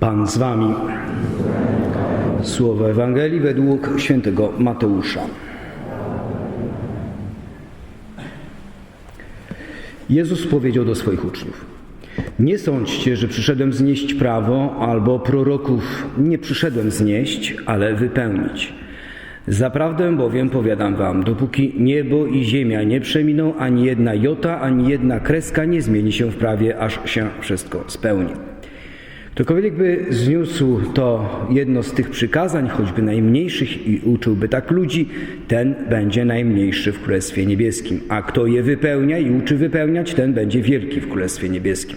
Pan z wami. Słowo Ewangelii według świętego Mateusza. Jezus powiedział do swoich uczniów: Nie sądźcie, że przyszedłem znieść prawo albo proroków. Nie przyszedłem znieść, ale wypełnić. Zaprawdę bowiem powiadam wam, dopóki niebo i ziemia nie przeminą, ani jedna jota, ani jedna kreska nie zmieni się w prawie, aż się wszystko spełni. Ktokolwiek by zniósł to jedno z tych przykazań, choćby najmniejszych, i uczyłby tak ludzi, ten będzie najmniejszy w Królestwie Niebieskim. A kto je wypełnia i uczy wypełniać, ten będzie wielki w Królestwie Niebieskim.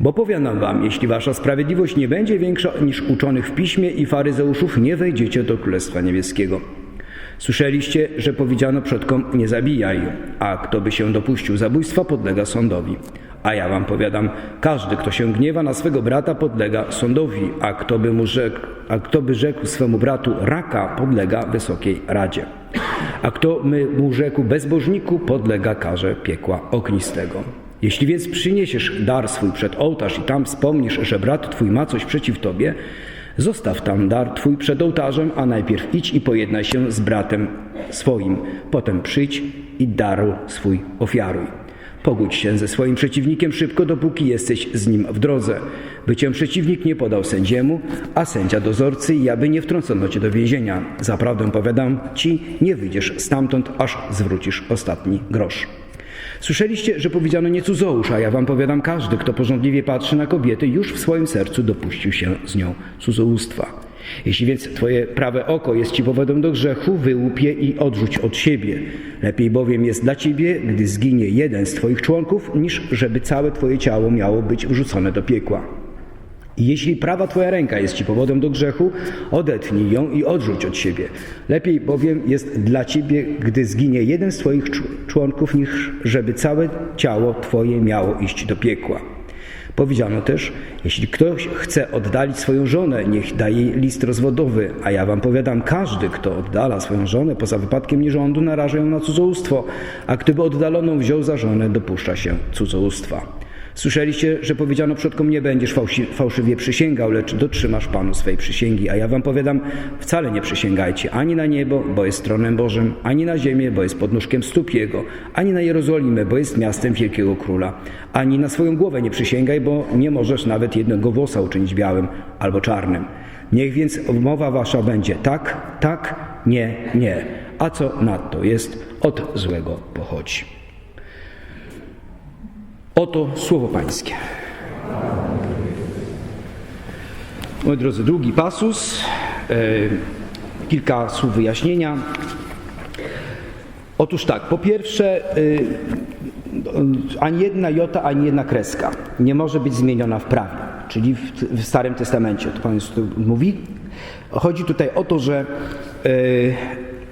Bo powiadam wam, jeśli wasza sprawiedliwość nie będzie większa niż uczonych w piśmie i faryzeuszów, nie wejdziecie do Królestwa Niebieskiego. Słyszeliście, że powiedziano przodkom nie zabijaj, a kto by się dopuścił zabójstwa, podlega sądowi. A ja wam powiadam, każdy, kto się gniewa na swego brata, podlega sądowi, a kto by, mu rzekł, a kto by rzekł swemu bratu raka, podlega wysokiej radzie. A kto by mu rzekł bezbożniku, podlega karze piekła ognistego. Jeśli więc przyniesiesz dar swój przed ołtarz i tam wspomnisz, że brat twój ma coś przeciw tobie, zostaw tam dar twój przed ołtarzem, a najpierw idź i pojednaj się z bratem swoim. Potem przyjdź i daru swój ofiaruj. Pogódź się ze swoim przeciwnikiem szybko, dopóki jesteś z nim w drodze, by cię przeciwnik nie podał sędziemu, a sędzia dozorcy i aby nie wtrącono cię do więzienia. Zaprawdę powiadam ci, nie wyjdziesz stamtąd, aż zwrócisz ostatni grosz. Słyszeliście, że powiedziano nie cudzołóż, a ja wam powiadam, każdy, kto porządliwie patrzy na kobiety, już w swoim sercu dopuścił się z nią cudzołóstwa. Jeśli więc twoje prawe oko jest ci powodem do grzechu, wyłup je i odrzuć od siebie. Lepiej bowiem jest dla ciebie, gdy zginie jeden z twoich członków, niż żeby całe twoje ciało miało być wrzucone do piekła. Jeśli prawa twoja ręka jest ci powodem do grzechu, odetnij ją i odrzuć od siebie. Lepiej bowiem jest dla ciebie, gdy zginie jeden z twoich członków, niż żeby całe ciało twoje miało iść do piekła. Powiedziano też, jeśli ktoś chce oddalić swoją żonę, niech daje jej list rozwodowy, a ja wam powiadam, każdy, kto oddala swoją żonę poza wypadkiem nierządu, naraża ją na cudzołóstwo, a kto by oddaloną wziął za żonę, dopuszcza się cudzołóstwa. Słyszeliście, że powiedziano przodkom, nie będziesz fałszy, fałszywie przysięgał, lecz dotrzymasz Panu swej przysięgi. A ja wam powiadam, wcale nie przysięgajcie ani na niebo, bo jest tronem Bożym, ani na ziemię, bo jest podnóżkiem stóp Jego, ani na Jerozolimę, bo jest miastem wielkiego króla. Ani na swoją głowę nie przysięgaj, bo nie możesz nawet jednego włosa uczynić białym albo czarnym. Niech więc mowa wasza będzie tak, tak, nie, nie. A co nadto jest, od złego pochodzi. Oto słowo Pańskie. Moi drodzy, drugi pasus, e, kilka słów wyjaśnienia. Otóż tak, po pierwsze, e, ani jedna jota, ani jedna kreska nie może być zmieniona w prawie, czyli w, Starym Testamencie. To Pan tu mówi. Chodzi tutaj o to, że, e,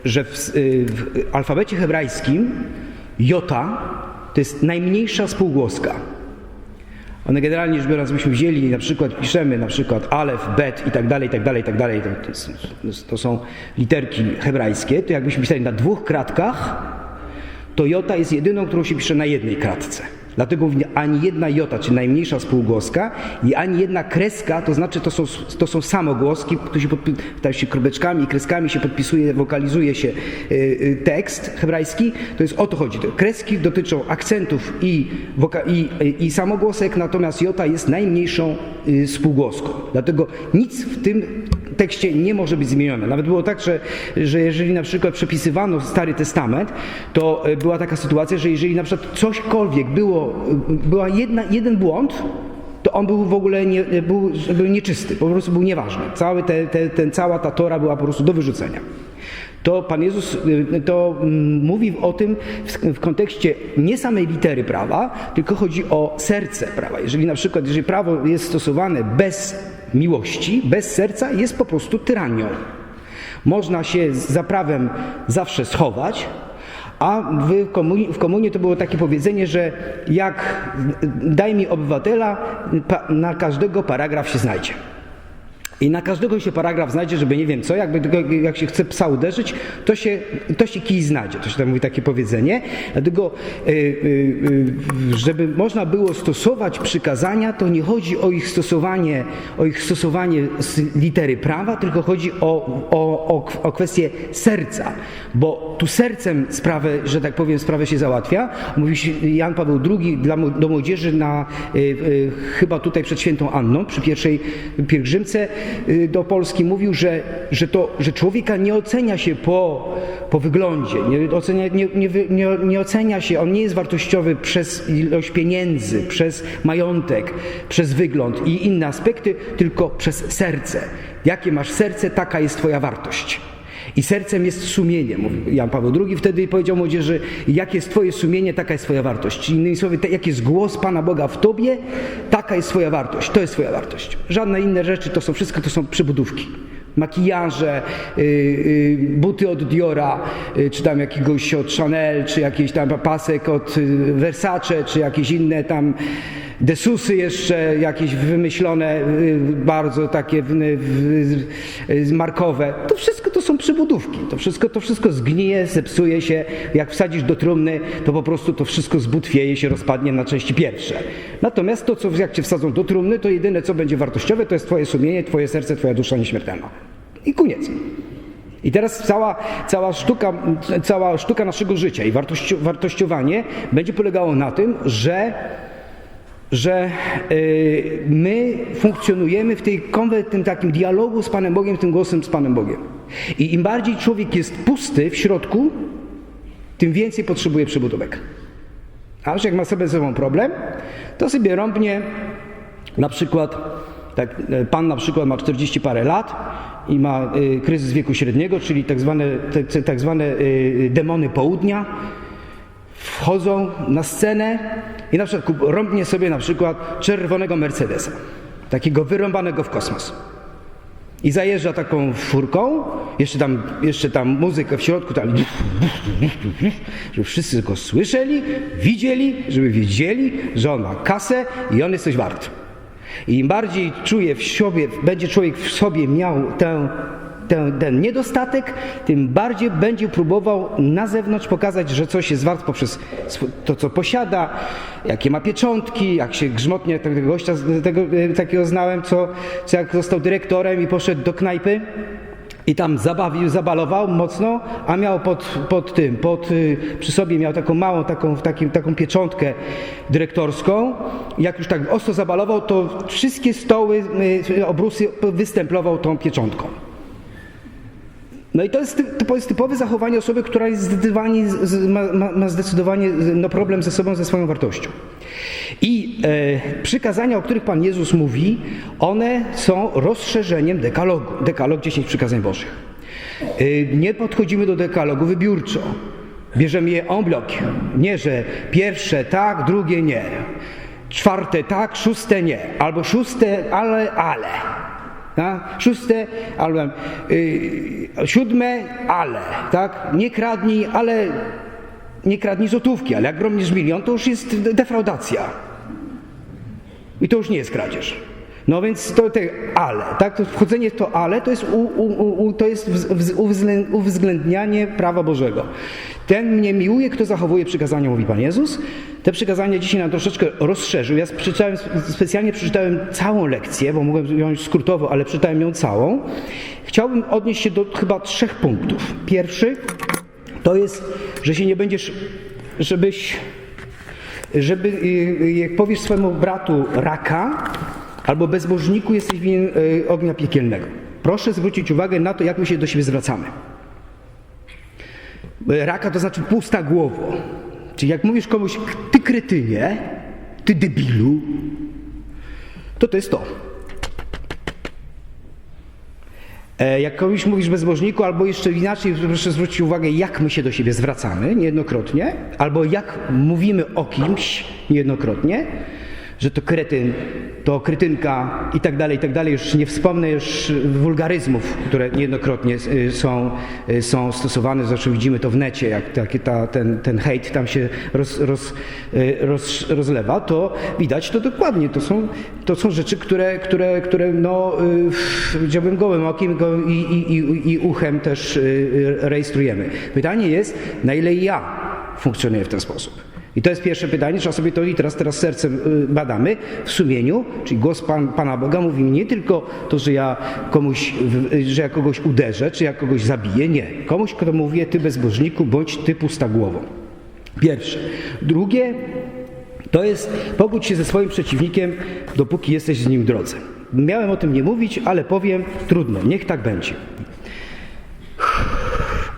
że w, w alfabecie hebrajskim jota to jest najmniejsza spółgłoska. One generalnie rzecz biorąc, byśmy wzięli na przykład, piszemy na przykład alef, bet i tak dalej, i tak dalej, i tak dalej, to, to są literki hebrajskie, to jakbyśmy pisali na dwóch kratkach, to jota jest jedyną, którą się pisze na jednej kratce. Dlatego ani jedna jota, czyli najmniejsza spółgłoska, i ani jedna kreska, to znaczy to są, to są samogłoski, to się, podpi- się kropeczkami i kreskami się podpisuje, wokalizuje się yy, tekst hebrajski, to jest o to chodzi. Kreski dotyczą akcentów i, woka- i, i samogłosek, natomiast jota jest najmniejszą spółgłoską. Dlatego nic w tym tekście nie może być zmienione. Nawet było tak, że, że jeżeli na przykład przepisywano Stary Testament, to była taka sytuacja, że jeżeli na przykład cośkolwiek było, była jedna, jeden błąd, to on był w ogóle nie, był, był nieczysty, po prostu był nieważny. Cały te, te, ten, cała ta Tora była po prostu do wyrzucenia. To Pan Jezus to mówi o tym w kontekście nie samej litery prawa, tylko chodzi o serce prawa. Jeżeli na przykład, jeżeli prawo jest stosowane bez miłości, bez serca, jest po prostu tyranią. Można się za prawem zawsze schować, a w komunie, w komunie to było takie powiedzenie, że jak daj mi obywatela, na każdego paragraf się znajdzie. I na każdego się paragraf znajdzie, żeby nie wiem co, jakby tylko, jak się chce psa uderzyć, to się, to się kij znajdzie. To się tam mówi takie powiedzenie. Dlatego, y, y, y, żeby można było stosować przykazania, to nie chodzi o ich stosowanie, o ich stosowanie z litery prawa, tylko chodzi o, o, o, o kwestię serca. Bo tu sercem sprawę, że tak powiem, sprawę się załatwia. Mówi się Jan Paweł II dla, do młodzieży na, chyba tutaj przed świętą Anną, przy pierwszej pielgrzymce do Polski mówił, że, że, to, że człowieka nie ocenia się po, po wyglądzie, nie ocenia, nie, nie, nie, nie ocenia się, on nie jest wartościowy przez ilość pieniędzy, przez majątek, przez wygląd i inne aspekty, tylko przez serce. Jakie masz serce, taka jest twoja wartość. I sercem jest sumienie, mówił Jan Paweł II wtedy powiedział młodzieży, jakie jest twoje sumienie, taka jest twoja wartość. Innymi słowy, jaki jest głos Pana Boga w tobie, taka jest twoja wartość. To jest twoja wartość. Żadne inne rzeczy, to są wszystko, to są przybudówki. Makijaże, y, y, buty od Diora, y, czy tam jakiegoś od Chanel, czy jakiś tam pasek od y, Versace, czy jakieś inne tam desusy jeszcze jakieś wymyślone, y, bardzo takie w, w, markowe. To wszystko to są przybudówki. To wszystko, to wszystko zgnije, zepsuje się. Jak wsadzisz do trumny, to po prostu to wszystko zbutwieje się, rozpadnie na części pierwsze. Natomiast to, co jak cię wsadzą do trumny, to jedyne, co będzie wartościowe, to jest twoje sumienie, twoje serce, twoja dusza nieśmiertelna. I koniec. I teraz cała, cała, sztuka, cała sztuka naszego życia i wartości, wartościowanie będzie polegało na tym, że że y, my funkcjonujemy w tej konwe, tym takim dialogu z Panem Bogiem, tym głosem z Panem Bogiem. I im bardziej człowiek jest pusty w środku, tym więcej potrzebuje przybudówek. A już jak ma sobie ze sobą problem, to sobie rąbnie na przykład, tak, e, pan na przykład ma 40 parę lat i ma y, kryzys wieku średniego, czyli tak zwane, te, tak zwane y, demony południa, wchodzą na scenę i na przykład rąbnie sobie na przykład czerwonego Mercedesa, takiego wyrąbanego w kosmos. I zajeżdża taką furką, jeszcze tam, jeszcze tam muzykę w środku, tam, żeby wszyscy go słyszeli, widzieli, żeby wiedzieli, że on ma kasę i on jest coś wart. I im bardziej czuje w sobie, będzie człowiek w sobie miał tę, ten, ten niedostatek, tym bardziej będzie próbował na zewnątrz pokazać, że coś jest wart poprzez to, co posiada, jakie ma pieczątki, jak się grzmotnie tego gościa, tego, e, takiego znałem, co, co jak został dyrektorem i poszedł do knajpy, i tam zabawił, zabalował mocno, a miał pod, pod tym, pod, y, przy sobie miał taką małą, taką, takim, taką pieczątkę dyrektorską. Jak już tak ostro zabalował, to wszystkie stoły, y, obrusy wystemplował tą pieczątką. No i to jest, to jest typowe zachowanie osoby, która jest zdecydowanie, ma, ma zdecydowanie no, problem ze sobą, ze swoją wartością. I e, przykazania, o których Pan Jezus mówi, one są rozszerzeniem dekalogu. Dekalog 10 przykazań Bożych. E, nie podchodzimy do dekalogu wybiórczo. Bierzemy je en bloc. Nie, że pierwsze tak, drugie nie. Czwarte tak, szóste nie. Albo szóste, ale, ale. Szóste, albo y, siódme, ale, tak? Nie kradnij, ale nie kradnij złotówki, ale jak gromnisz milion, to już jest defraudacja. I to już nie jest kradzież. No więc to te ale, tak? To wchodzenie w to ale to jest, u, u, u, to jest wz- wz- uwzglę- uwzględnianie prawa Bożego. Ten mnie miłuje, kto zachowuje przykazania, mówi Pan Jezus. Te przykazania dzisiaj nam troszeczkę rozszerzył. Ja przeczytałem, specjalnie przeczytałem całą lekcję, bo mogłem ją skrótowo, ale przeczytałem ją całą. Chciałbym odnieść się do chyba trzech punktów. Pierwszy to jest, że się nie będziesz, żebyś żeby, y, jak powiesz swojemu bratu raka albo bezbożniku, jesteś winien y, ognia piekielnego. Proszę zwrócić uwagę na to, jak my się do siebie zwracamy. Y, Raka to znaczy pusta głowo. Czyli jak mówisz komuś, ty kretynie, ty debilu, to to jest to. E, Jak komuś mówisz bezbożniku, albo jeszcze inaczej, proszę zwrócić uwagę, jak my się do siebie zwracamy niejednokrotnie, albo jak mówimy o kimś niejednokrotnie, że to kretyn, to krytynka i tak dalej, i tak dalej. Już nie wspomnę już wulgaryzmów, które niejednokrotnie y, są, y, są stosowane. Zresztą widzimy to w necie, jak taki ta, ten, ten hejt tam się roz, roz, y, roz, rozlewa, to widać to dokładnie. To są, to są rzeczy, które, które, które no, powiedziałbym gołym okiem go i, i, i, i uchem też rejestrujemy. Pytanie jest, na ile ja funkcjonuję w ten sposób. I to jest pierwsze pytanie, trzeba sobie to i teraz, teraz sercem y, badamy w sumieniu, czyli głos Pan, Pana Boga mówi mi nie tylko to, że ja komuś, y, że ja kogoś uderzę, czy ja kogoś zabiję, nie. Komuś, kto mówi, ty bezbożniku, bądź ty pusta głową. Pierwsze. Drugie, to jest pogódź się ze swoim przeciwnikiem, dopóki jesteś z nim w drodze. Miałem o tym nie mówić, ale powiem, trudno, niech tak będzie.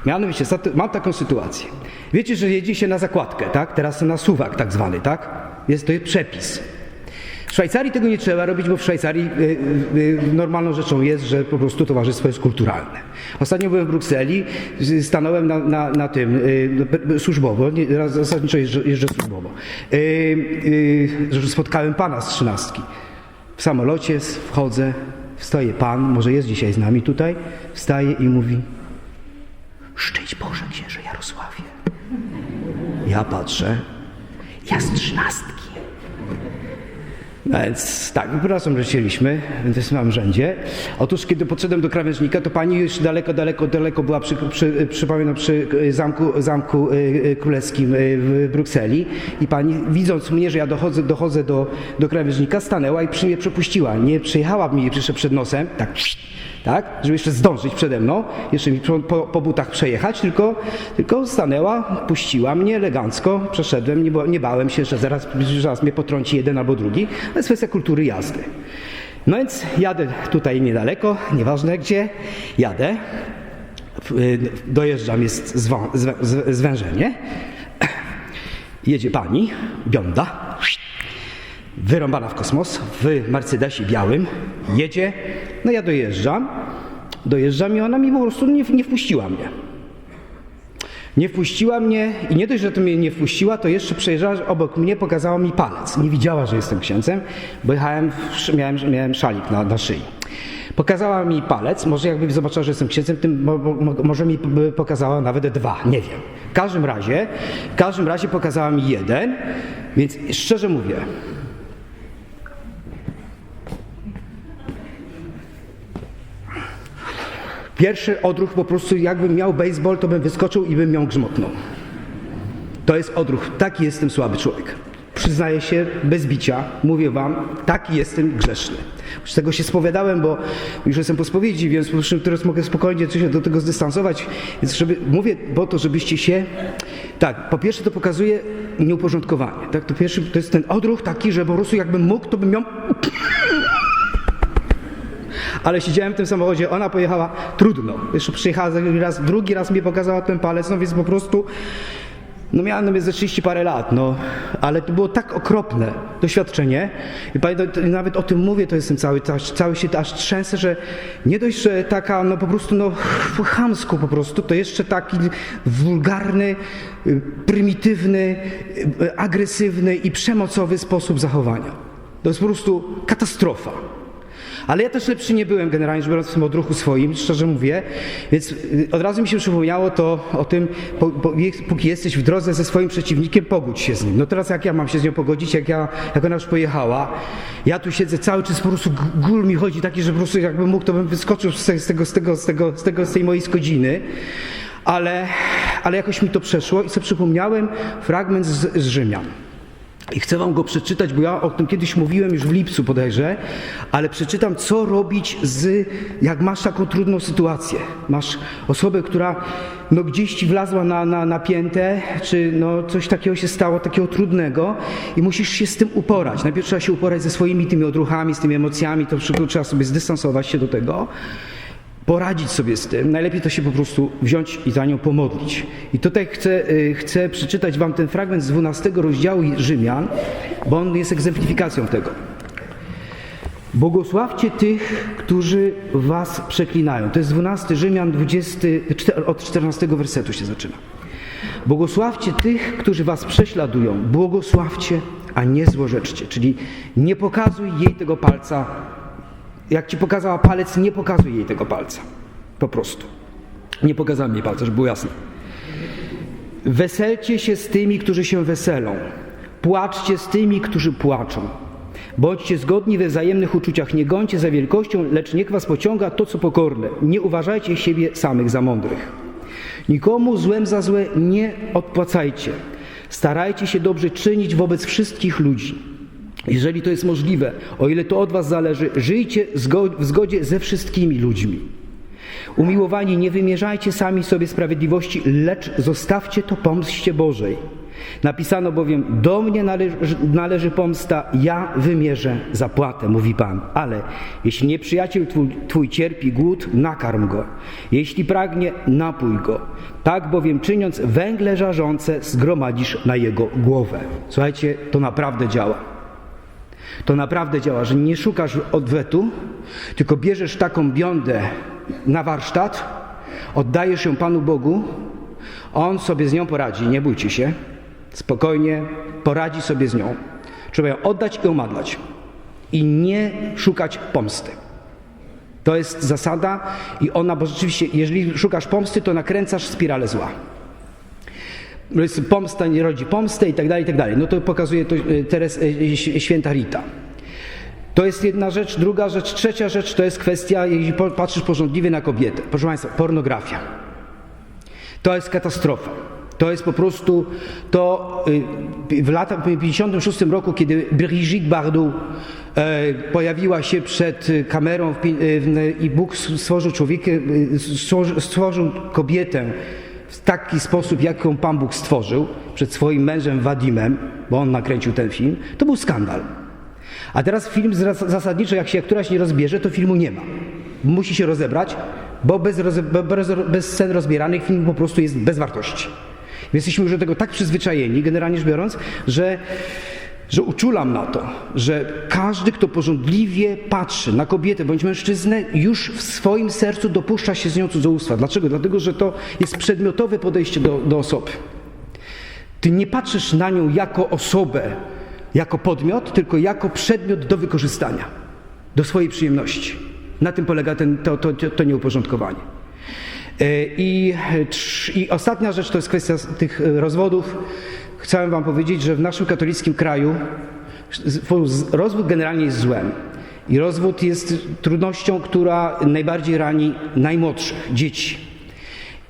Mianowicie, mam taką sytuację. Wiecie, że jedzie się na zakładkę, tak? Teraz na suwak tak zwany, tak? Jest to przepis. W Szwajcarii tego nie trzeba robić, bo w Szwajcarii y, y, y, normalną rzeczą jest, że po prostu towarzystwo jest kulturalne. Ostatnio byłem w Brukseli, z- stanąłem na, na, na tym y, y, służbowo, nie, zasadniczo jeżdżę, jeżdżę służbowo, y, y, spotkałem pana z trzynastki. W samolocie wchodzę, wstaje pan, może jest dzisiaj z nami tutaj, wstaje i mówi Szczęść Boże, Jarosławie. Ja patrzę, ja z trzynastki. No Więc tak, przepraszam, że chcieliśmy w tym samym rzędzie. Otóż, kiedy podszedłem do krawężnika, to pani już daleko, daleko, daleko była przy, przy, przypominam, przy zamku, zamku y, y, królewskim y, w Brukseli i pani, widząc mnie, że ja dochodzę, dochodzę do, do krawężnika, stanęła i przy mnie przepuściła. Nie przejechała mi jeszcze przed nosem, tak, tak, żeby jeszcze zdążyć przede mną, jeszcze mi po, po, butach przejechać, tylko, tylko stanęła, puściła mnie elegancko, przeszedłem, nie, nie bałem się, że zaraz, zaraz mnie potrąci jeden albo drugi. To jest kwestia kultury jazdy. No więc jadę tutaj niedaleko, nieważne gdzie, jadę, y, dojeżdżam, jest zwą, zwę, zw- zwężenie, jedzie pani, bionda, wyrąbana w kosmos, w Mercedesie białym, jedzie, no ja dojeżdżam, dojeżdżam i ona mi po prostu nie, nie wpuściła mnie. Nie wpuściła mnie i nie dość, że to mnie nie wpuściła, to jeszcze przejeżdżała obok mnie, pokazała mi palec. Nie widziała, że jestem księdzem, bo jechałem, miałem, miałem szalik na, na szyi. Pokazała mi palec, może jakby zobaczyła, że jestem księdzem, tym mo, mo, może mi pokazała nawet dwa, nie wiem. W każdym razie, w każdym razie pokazała mi jeden, więc szczerze mówię, Pierwszy odruch po prostu, jakbym miał baseball, to bym wyskoczył i bym ją grzmotnął. To jest odruch. Taki jestem słaby człowiek. Przyznaję się bez bicia, mówię wam, taki jestem grzeszny. Z tego się spowiadałem, bo już jestem po spowiedzi, więc teraz mogę spokojnie się do tego zdystansować. Więc żeby, mówię po to, żebyście się... Tak, po pierwsze to pokazuje nieuporządkowanie. Tak? To pierwszy to jest ten odruch taki, że po prostu jakbym mógł, to bym ją ale siedziałem w tym samochodzie, ona pojechała trudno. Jeszcze przyjechała raz, drugi raz mi pokazała ten palec, no więc po prostu, no miałem no, ze 30 parę lat, no, ale to było tak okropne doświadczenie. I nawet o tym mówię, to jestem cały, cały, cały się aż trzęsę, że nie dość, że taka, no po prostu, no po chamsku po prostu, to jeszcze taki wulgarny, y, prymitywny, y, agresywny i przemocowy sposób zachowania. To jest po prostu katastrofa. Ale ja też lepszy nie byłem generalnie rzecz biorąc w tym odruchu swoim, szczerze mówię. Więc y, od razu mi się przypomniało to o tym, po, po, póki jesteś w drodze ze swoim przeciwnikiem, pogódź się z nim. No teraz jak ja mam się z nią pogodzić, jak, ja, jak ona już pojechała, ja tu siedzę cały czas, po prostu g- gól mi chodzi taki, że po prostu jakbym mógł, to bym wyskoczył z tego, z tego, z tego, z tego, z tego, z tej mojej skodziny. Ale, ale jakoś mi to przeszło i sobie przypomniałem fragment z, z Rzymian. I chcę wam go przeczytać, bo ja o tym kiedyś mówiłem już w lipcu bodajże, ale przeczytam, co robić z, jak masz taką trudną sytuację. Masz osobę, która no, gdzieś ci wlazła na, na, na piętę, czy no, coś takiego się stało, takiego trudnego i musisz się z tym uporać. Najpierw trzeba się uporać ze swoimi tymi odruchami, z tymi emocjami, to trzeba sobie zdystansować się do tego poradzić sobie z tym. Najlepiej to się po prostu wziąć i za nią pomodlić. I tutaj chcę, y, chcę przeczytać wam ten fragment z 12 rozdziału Rzymian, bo on jest egzemplifikacją tego. Błogosławcie tych, którzy was przeklinają. To jest 12 Rzymian 20, czter- od 14 wersetu się zaczyna. Błogosławcie tych, którzy was prześladują. Błogosławcie, a nie złorzeczcie. Czyli nie pokazuj jej tego palca. Jak ci pokazała palec, nie pokazuj jej tego palca. Po prostu. Nie pokazałem jej palca, żeby było jasne. Weselcie się z tymi, którzy się weselą. Płaczcie z tymi, którzy płaczą. Bądźcie zgodni we wzajemnych uczuciach. Nie gońcie za wielkością, lecz niech was pociąga to, co pokorne. Nie uważajcie siebie samych za mądrych. Nikomu złem za złe nie odpłacajcie. Starajcie się dobrze czynić wobec wszystkich ludzi. Jeżeli to jest możliwe, o ile to od was zależy, żyjcie w zgodzie ze wszystkimi ludźmi. Umiłowani, nie wymierzajcie sami sobie sprawiedliwości, lecz zostawcie to pomście Bożej. Napisano bowiem, do mnie należy, należy pomsta, ja wymierzę zapłatę, mówi Pan. Ale jeśli nieprzyjaciel twój, twój cierpi głód, nakarm go. Jeśli pragnie, napój go. Tak bowiem czyniąc węgle żarzące, zgromadzisz na jego głowę. Słuchajcie, to naprawdę działa. To naprawdę działa, że nie szukasz odwetu, tylko bierzesz taką biondę na warsztat, oddajesz ją Panu Bogu, On sobie z nią poradzi, nie bójcie się, spokojnie poradzi sobie z nią. Trzeba ją oddać i omadlać i nie szukać pomsty. To jest zasada i ona, bo rzeczywiście, jeżeli szukasz pomsty, to nakręcasz spiralę zła. Pomsta nie rodzi pomstę i tak dalej, i tak dalej. No to pokazuje to e, teraz e, święta Rita. To jest jedna rzecz. Druga rzecz. Trzecia rzecz to jest kwestia, jeśli patrzysz porządliwie na kobietę. Proszę Państwa, pornografia. To jest katastrofa. To jest po prostu to y, w latach w 56 roku, kiedy Brigitte Bardot e, pojawiła się przed kamerą i Bóg stworzył człowieka, stworzył kobietę w taki sposób, jak ją Pan Bóg stworzył, przed swoim mężem Wadimem, bo on nakręcił ten film, to był skandal. A teraz film zas- zasadniczo, jak się któraś nie rozbierze, to filmu nie ma. Musi się rozebrać, bo bez, bez, bez scen rozbieranych film po prostu jest bez wartości. Jesteśmy już do tego tak przyzwyczajeni, generalnie rzecz biorąc, że, że uczulam na to, że każdy, kto porządliwie patrzy na kobietę bądź mężczyznę, już w swoim sercu dopuszcza się z nią cudzołóstwa. Dlaczego? Dlatego, że to jest przedmiotowe podejście do, do osoby. Ty nie patrzysz na nią jako osobę, jako podmiot, tylko jako przedmiot do wykorzystania, do swojej przyjemności. Na tym polega ten, to, to, to nieuporządkowanie. E, I, I ostatnia rzecz to jest kwestia tych e, rozwodów. Chciałem Wam powiedzieć, że w naszym katolickim kraju rozwód generalnie jest złem. I rozwód jest trudnością, która najbardziej rani najmłodszych, dzieci.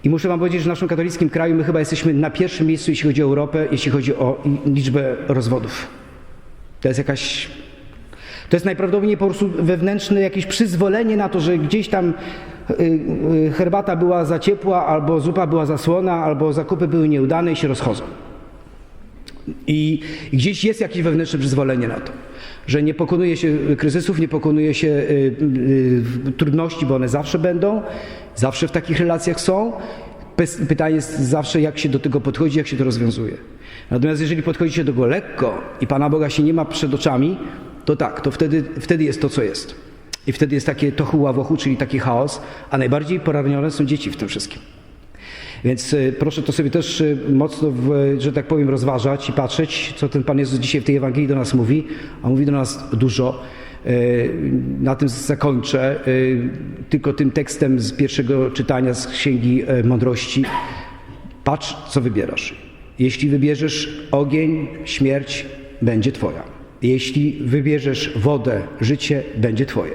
I muszę Wam powiedzieć, że w naszym katolickim kraju my chyba jesteśmy na pierwszym miejscu, jeśli chodzi o Europę, jeśli chodzi o liczbę rozwodów. To jest jakaś. To jest najprawdopodobniej po prostu wewnętrzne jakieś przyzwolenie na to, że gdzieś tam y, y, herbata była za ciepła, albo zupa była za słona, albo zakupy były nieudane i się rozchodzą. I gdzieś jest jakieś wewnętrzne przyzwolenie na to, że nie pokonuje się kryzysów, nie pokonuje się y, y, trudności, bo one zawsze będą, zawsze w takich relacjach są. Pytanie jest zawsze, jak się do tego podchodzi, jak się to rozwiązuje. Natomiast jeżeli podchodzi się do tego lekko i Pana Boga się nie ma przed oczami, to tak, to wtedy, wtedy jest to, co jest. I wtedy jest takie tohu ławochu, czyli taki chaos, a najbardziej poranione są dzieci w tym wszystkim. Więc y, proszę to sobie też y, mocno, w, że tak powiem, rozważać i patrzeć, co ten Pan Jezus dzisiaj w tej Ewangelii do nas mówi, a mówi do nas dużo. Y, Na tym zakończę tylko tym tekstem z pierwszego czytania z Księgi Mądrości. Patrz, co wybierasz. Jeśli wybierzesz ogień, śmierć, będzie Twoja. Jeśli wybierzesz wodę, życie, będzie Twoje.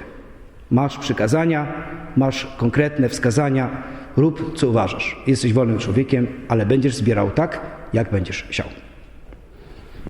Masz przykazania, masz konkretne wskazania, rób co uważasz. Jesteś wolnym człowiekiem, ale będziesz zbierał tak, jak będziesz chciał.